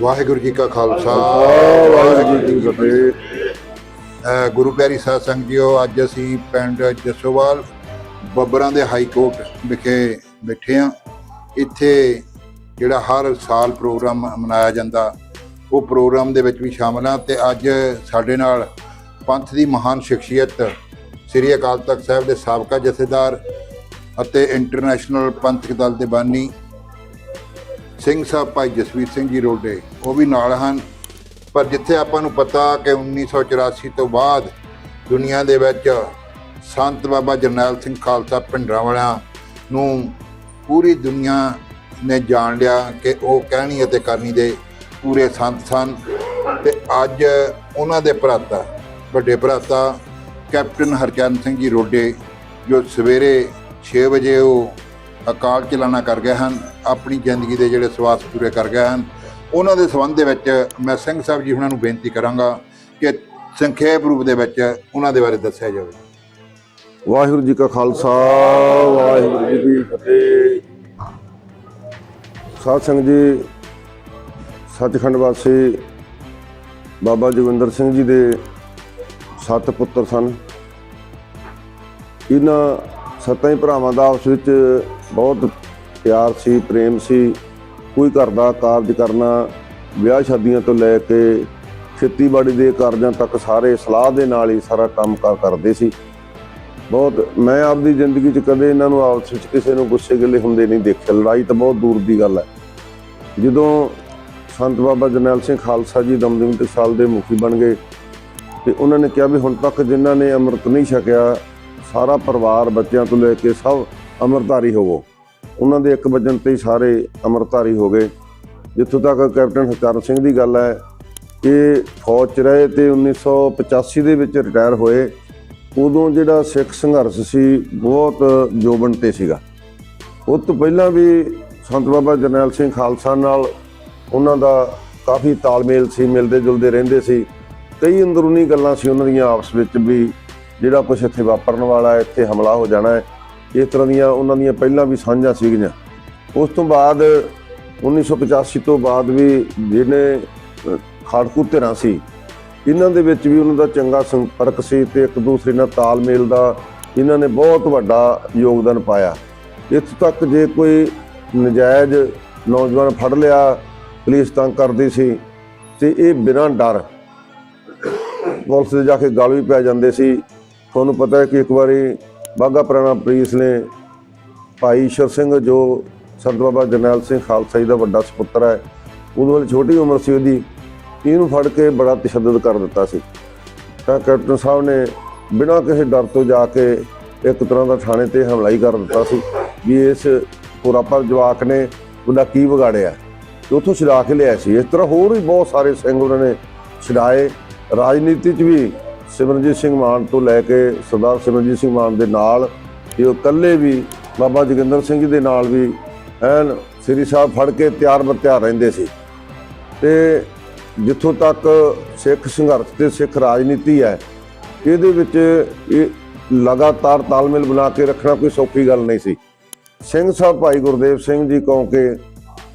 ਵਾਹਿਗੁਰੂ ਜੀ ਕਾ ਖਾਲਸਾ ਵਾਹਿਗੁਰੂ ਜੀ ਕੀ ਫਤਿਹ। ਗੁਰੂ ਪਿਆਰੀ ਸਾਧ ਸੰਗਤ ਜੀਓ ਅੱਜ ਅਸੀਂ ਪਿੰਡ ਜਸੋਵਾਲ ਬੱਬਰਾਂ ਦੇ ਹਾਈ ਕੋਰਟ ਵਿਖੇ ਬੈਠੇ ਹਾਂ ਇੱਥੇ ਜਿਹੜਾ ਹਰ ਸਾਲ ਪ੍ਰੋਗਰਾਮ ਮਨਾਇਆ ਜਾਂਦਾ ਉਹ ਪ੍ਰੋਗਰਾਮ ਦੇ ਵਿੱਚ ਵੀ ਸ਼ਾਮਲ ਹਾਂ ਤੇ ਅੱਜ ਸਾਡੇ ਨਾਲ ਪੰਥ ਦੀ ਮਹਾਨ ਸ਼ਖਸੀਅਤ ਸ੍ਰੀ ਅਕਾਲ ਤਖਤ ਸਾਹਿਬ ਦੇ ਸਾਬਕਾ ਜਥੇਦਾਰ ਅਤੇ ਇੰਟਰਨੈਸ਼ਨਲ ਪੰਥਕ ਦਲ ਦੇ ਬਾਨੀ ਸਿੰਘ ਸਾਹਿਬ ਭਾਈ ਜਸਵੀਰ ਸਿੰਘ ਜੀ ਰੋਡੇ, ਉਹ ਵੀ ਨਾਲ ਹਨ। ਪਰ ਜਿੱਥੇ ਆਪਾਂ ਨੂੰ ਪਤਾ ਕਿ 1984 ਤੋਂ ਬਾਅਦ ਦੁਨੀਆ ਦੇ ਵਿੱਚ ਸੰਤ ਬਾਬਾ ਜਰਨੈਲ ਸਿੰਘ ਖਾਲਸਾ ਪਿੰਡਰਾਂ ਵਾਲਿਆਂ ਨੂੰ ਪੂਰੀ ਦੁਨੀਆ ਨੇ ਜਾਣ ਲਿਆ ਕਿ ਉਹ ਕਹਿਣੀ ਅਤੇ ਕਰਨੀ ਦੇ ਪੂਰੇ ਸੰਤ ਸਨ। ਤੇ ਅੱਜ ਉਹਨਾਂ ਦੇ ਭਰਾਤਾ, ਵੱਡੇ ਭਰਾਤਾ ਕੈਪਟਨ ਹਰਚਰਨ ਸਿੰਘ ਜੀ ਰੋਡੇ, ਜੋ ਸਵੇਰੇ 6 ਵਜੇ ਉਹ ਅਕਾਲ ਚਲਾਣਾ ਕਰ ਗਏ ਹਨ, ਆਪਣੀ ਜ਼ਿੰਦਗੀ ਦੇ ਜਿਹੜੇ ਸਵਾਸ ਪੂਰੇ ਕਰ ਗਏ ਹਨ। ਉਹਨਾਂ ਦੇ ਸੰਬੰਧ ਦੇ ਵਿੱਚ ਮੈਂ ਸਿੰਘ ਸਾਹਿਬ ਜੀ ਉਹਨਾਂ ਨੂੰ ਬੇਨਤੀ ਕਰਾਂਗਾ ਕਿ ਸੰਖੇਪ ਰੂਪ ਦੇ ਵਿੱਚ ਉਹਨਾਂ ਦੇ ਬਾਰੇ ਦੱਸਿਆ ਜਾਵੇ। ਵਾਹਿਗੁਰੂ ਜੀ ਕਾ ਖਾਲਸਾ, ਵਾਹਿਗੁਰੂ ਜੀ ਕੀ ਫਤਿਹ। ਸਾਧ ਸੰਗਤ ਜੀ, ਸੱਚਖੰਡ ਵਾਸੀ ਬਾਬਾ ਜੋਗਿੰਦਰ ਸਿੰਘ ਜੀ ਦੇ ਸੱਤ ਪੁੱਤਰ ਸਨ। ਇਹਨਾਂ ਸੱਤਾਂ ਹੀ ਭਰਾਵਾਂ ਦਾ ਆਪਸ ਵਿੱਚ ਬਹੁਤ ਪਿਆਰ ਸੀ, ਪ੍ਰੇਮ ਸੀ। ਕੋਈ ਘਰ ਦਾ ਕਾਰਜ ਕਰਨਾ, ਵਿਆਹ ਸ਼ਾਦੀਆਂ ਤੋਂ ਲੈ ਕੇ ਖੇਤੀਬਾੜੀ ਦੇ ਕਾਰਜਾਂ ਤੱਕ ਸਾਰੇ ਸਲਾਹ ਦੇ ਨਾਲ ਹੀ ਸਾਰਾ ਕੰਮ ਕਰਦੇ ਸੀ। ਬਹੁਤ, ਮੈਂ ਆਪਦੀ ਜ਼ਿੰਦਗੀ 'ਚ ਕਦੇ ਇਹਨਾਂ ਨੂੰ ਆਪਸ ਵਿੱਚ ਕਿਸੇ ਨੂੰ ਗੁੱਸੇ ਗਿੱਲੇ ਹੁੰਦੇ ਨਹੀਂ ਦੇਖਿਆ। ਲੜਾਈ ਤਾਂ ਬਹੁਤ ਦੂਰ ਦੀ ਗੱਲ ਹੈ। ਜਦੋਂ ਸੰਤ ਬਾਬਾ ਜਰਨੈਲ ਸਿੰਘ ਖਾਲਸਾ ਜੀ ਦਮਦਮੀ ਟਕਸਾਲ ਦੇ ਮੁਖੀ ਬਣ ਗਏ ਤੇ ਉਹਨਾਂ ਨੇ ਕਿਹਾ ਵੀ ਹੁਣ ਤੱਕ ਜਿਨ੍ਹਾਂ ਨੇ ਅੰਮ੍ਰਿਤ ਨਹੀਂ ਛਕਿਆ ਸਾਰਾ ਪਰਿਵਾਰ ਬੱਚਿਆਂ ਤੋਂ ਲੈ ਕੇ ਸਭ ਅੰਮ੍ਰਿਤਧਾਰੀ ਹੋਵੋ। ਉਹਨਾਂ ਦੇ ਇੱਕ ਵਜਨ ਤੇ ਹੀ ਸਾਰੇ ਅੰਮ੍ਰਿਤਧਾਰੀ ਹੋ ਗਏ। ਜਿੱਥੋਂ ਤੱਕ ਕੈਪਟਨ ਹਰਚਰਨ ਸਿੰਘ ਦੀ ਗੱਲ ਹੈ ਇਹ ਫੌਜ 'ਚ ਰਹੇ ਤੇ 1985 ਦੇ ਵਿੱਚ ਰਿਟਾਇਰ ਹੋਏ, ਉਦੋਂ ਜਿਹੜਾ ਸਿੱਖ ਸੰਘਰਸ਼ ਸੀ ਬਹੁਤ ਜੋਬਨ ਤੇ ਸੀਗਾ। ਉਹ ਤੋਂ ਪਹਿਲਾਂ ਵੀ ਸੰਤ ਬਾਬਾ ਜਰਨੈਲ ਸਿੰਘ ਖਾਲਸਾ ਨਾਲ ਉਹਨਾਂ ਦਾ ਕਾਫੀ ਤਾਲਮੇਲ ਸੀ ਮਿਲਦੇ ਜੁਲਦੇ ਰਹਿੰਦੇ ਸੀ। ਕਈ ਅੰਦਰੂਨੀ ਗੱਲਾਂ ਸੀ ਉਹਨਾਂ ਦੀਆਂ ਆਪਸ ਵਿੱਚ ਵੀ ਜਿਹੜਾ ਕੁਝ ਇੱਥੇ ਵਾਪਰਨ ਵਾਲਾ ਹੈ, ਇੱਥੇ ਹਮਲਾ ਹੋ ਜਾਣਾ ਹੈ, ਇਸ ਤਰ੍ਹਾਂ ਦੀਆਂ ਉਹਨਾਂ ਦੀਆਂ ਪਹਿਲਾਂ ਵੀ ਸਾਂਝਾਂ ਸੀਗੀਆਂ। ਉਸ ਤੋਂ ਬਾਅਦ 1985 ਤੋਂ ਬਾਅਦ ਵੀ ਜਿਹਨੇ ਖਾੜਕੂ ਧਿਰਾਂ ਸੀ, ਇਹਨਾਂ ਦੇ ਵਿੱਚ ਵੀ ਉਹਨਾਂ ਦਾ ਚੰਗਾ ਸੰਪਰਕ ਸੀ ਤੇ ਇੱਕ ਦੂਸਰੇ ਨਾਲ ਤਾਲਮੇਲ ਦਾ ਇਹਨਾਂ ਨੇ ਬਹੁਤ ਵੱਡਾ ਯੋਗਦਾਨ ਪਾਇਆ। ਇੱਥੋਂ ਤੱਕ ਜੇ ਕੋਈ ਨਜਾਇਜ਼ ਨੌਜਵਾਨ ਫੜ ਲਿਆ, ਪੁਲਿਸ ਤੰਗ ਕਰਦੀ ਸੀ ਤੇ ਇਹ ਬਿਨਾਂ ਡਰ ਪੁਲਿਸ ਦੇ ਜਾ ਕੇ ਗਲ ਵੀ ਪੈ ਜਾਂਦੇ ਸੀ। ਤੁਹਾਨੂੰ ਪਤਾ ਹੈ ਕਿ ਇੱਕ ਵਾਰੀ ਬਾਗਾ ਪੁਰਾਣਾ ਪੁਲਿਸ ਨੇ ਭਾਈ ਈਸ਼ਰ ਸਿੰਘ, ਜੋ ਸੰਤ ਬਾਬਾ ਜਰਨੈਲ ਸਿੰਘ ਖਾਲਸਾ ਜੀ ਦਾ ਵੱਡਾ ਸੁਪੁੱਤਰ ਹੈ ਉਦੋਂ ਵਾਲੀ ਛੋਟੀ ਉਮਰ ਸੀ ਉਹਦੀ, ਇਹਨੂੰ ਫੜ ਕੇ ਬੜਾ ਤਸ਼ੱਦਦ ਕਰ ਦਿੱਤਾ ਸੀ। ਤਾਂ ਕੈਪਟਨ ਸਾਹਿਬ ਨੇ ਬਿਨਾਂ ਕਿਸੇ ਡਰ ਤੋਂ ਜਾ ਕੇ ਇੱਕ ਤਰ੍ਹਾਂ ਦਾ ਥਾਣੇ ਤੇ ਹਮਲਾ ਹੀ ਕਰ ਦਿੱਤਾ ਸੀ ਵੀ ਇਸ ਪੁਰਾਪਰ ਜਵਾਕ ਨੇ ਉਹਦਾ ਕੀ ਵਿਗਾੜਿਆ। ਤੇ ਉੱਥੋਂ ਛੁਡਾ ਕੇ ਲਿਆ ਸੀ। ਇਸ ਤਰ੍ਹਾਂ ਹੋਰ ਵੀ ਬਹੁਤ ਸਾਰੇ ਸਿੰਘ ਉਹਨਾਂ ਨੇ ਛਡਾਏ। ਰਾਜਨੀਤੀ 'ਚ ਵੀ ਸਿਮਰਨਜੀਤ ਸਿੰਘ ਮਾਨ ਤੋਂ ਲੈ ਕੇ ਸਰਦਾਰ ਸਿਮਰਨਜੀਤ ਸਿੰਘ ਮਾਨ ਦੇ ਨਾਲ ਤੇ ਉਹ ਇਕੱਲੇ ਵੀ ਬਾਬਾ ਜੋਗਿੰਦਰ ਸਿੰਘ ਜੀ ਦੇ ਨਾਲ ਵੀ ਐਨ ਸ੍ਰੀ ਸਾਹਿਬ ਫੜ ਕੇ ਤਿਆਰ ਬਰ ਰਹਿੰਦੇ ਸੀ। ਤੇ ਜਿੱਥੋਂ ਤੱਕ ਸਿੱਖ ਸੰਘਰਸ਼ ਤੇ ਸਿੱਖ ਰਾਜਨੀਤੀ ਹੈ, ਇਹਦੇ ਵਿੱਚ ਇਹ ਲਗਾਤਾਰ ਤਾਲਮੇਲ ਬਣਾ ਕੇ ਰੱਖਣਾ ਕੋਈ ਸੌਖੀ ਗੱਲ ਨਹੀਂ ਸੀ। ਸਿੰਘ ਸਾਹਿਬ ਭਾਈ ਗੁਰਦੇਵ ਸਿੰਘ ਜੀ ਕਹੋਂਕੇ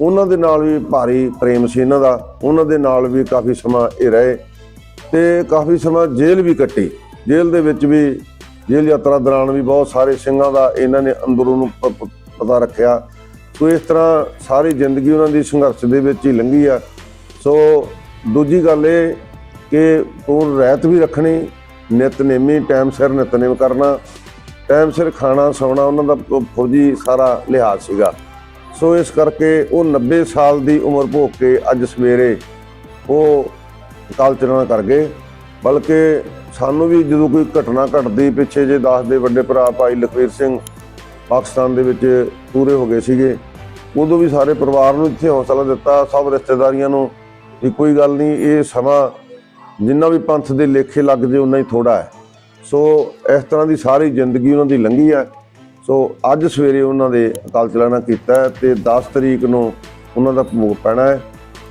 ਉਹਨਾਂ ਦੇ ਨਾਲ ਵੀ ਭਾਰੀ ਪ੍ਰੇਮ ਸੀ ਇਹਨਾਂ ਦਾ, ਉਹਨਾਂ ਦੇ ਨਾਲ ਵੀ ਕਾਫੀ ਸਮਾਂ ਇਹ ਰਹੇ। ਤੇ ਕਾਫੀ ਸਮਾਂ ਜੇਲ੍ਹ ਵੀ ਕੱਟੀ। ਜੇਲ੍ਹ ਦੇ ਵਿੱਚ ਵੀ ਜੇਲ੍ਹ ਯਾਤਰਾ ਦੌਰਾਨ ਵੀ ਬਹੁਤ ਸਾਰੇ ਸਿੰਘਾਂ ਦਾ ਇਹਨਾਂ ਨੇ ਅੰਦਰੋਂ ਨੂੰ ਪਤਾ ਰੱਖਿਆ। ਸੋ ਇਸ ਤਰ੍ਹਾਂ ਸਾਰੀ ਜ਼ਿੰਦਗੀ ਉਹਨਾਂ ਦੀ ਸੰਘਰਸ਼ ਦੇ ਵਿੱਚ ਹੀ ਲੰਘੀ ਆ। ਸੋ ਦੂਜੀ ਗੱਲ ਇਹ ਕਿ ਪੂਰਨ ਰਹਿਤ ਵੀ ਰੱਖਣੀ ਨਿਤਨੇਮੀ ਟਾਈਮ ਸਿਰ ਨਿਤਨੇਮ ਕਰਨਾ, ਟਾਈਮ ਸਿਰ ਖਾਣਾ, ਸੌਣਾ, ਉਹਨਾਂ ਦਾ ਫੌਜੀ ਸਾਰਾ ਲਿਹਾਜ਼ ਸੀਗਾ। ਸੋ ਇਸ ਕਰਕੇ ਉਹ 90 ਸਾਲ ਦੀ ਉਮਰ ਭੋਗ ਕੇ ਅੱਜ ਸਵੇਰੇ ਉਹ ਕਾਲ ਚਲਾਣਾ ਕਰ ਗਏ। ਬਲਕਿ ਸਾਨੂੰ ਵੀ ਜਦੋਂ ਕੋਈ ਘਟਨਾ ਘਟਦੀ ਪਿੱਛੇ ਜੇ ਦਾਸ ਦੇ ਵੱਡੇ ਭਰਾ ਭਾਈ ਲਖਵੀਰ ਸਿੰਘ ਪਾਕਿਸਤਾਨ ਦੇ ਵਿੱਚ ਪੂਰੇ ਹੋ ਗਏ ਸੀਗੇ। ਉਦੋਂ ਵੀ ਸਾਰੇ ਪਰਿਵਾਰ ਨੂੰ ਇੱਥੇ ਹੌਸਲਾ ਦਿੱਤਾ, ਸਭ ਰਿਸ਼ਤੇਦਾਰੀਆਂ ਨੂੰ ਵੀ ਕੋਈ ਗੱਲ ਨਹੀਂ, ਇਹ ਸਮਾਂ ਜਿੰਨਾ ਵੀ ਪੰਥ ਦੇ ਲੇਖੇ ਲੱਗ ਜੇ ਉਨਾ ਹੀ ਥੋੜਾ ਹੈ। ਸੋ ਇਸ ਤਰ੍ਹਾਂ ਦੀ ਸਾਰੀ ਜ਼ਿੰਦਗੀ ਉਹਨਾਂ ਦੀ ਲੰਘੀ ਹੈ। ਸੋ ਅੱਜ ਸਵੇਰੇ ਉਹਨਾਂ ਦੇ ਅਕਾਲ ਚਲਾਣਾ ਕੀਤਾ ਹੈ ਤੇ 10 ਤਰੀਕ ਨੂੰ ਉਹਨਾਂ ਦਾ ਭੋਗ ਪੈਣਾ ਹੈ।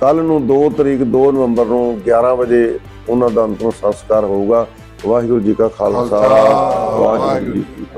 ਕੱਲ ਨੂੰ 2 ਤਰੀਕ 2 ਨਵੰਬਰ ਨੂੰ 11 ਵਜੇ ਉਹਨਾਂ ਦਾ ਅੰਤਿਮ ਸੰਸਕਾਰ ਹੋਊਗਾ। ਵਾਹਿਗੁਰੂ ਜੀ ਕਾ ਖਾਲਸਾ ਵਾਹਿਗੁਰੂ ਜੀ ਕੀ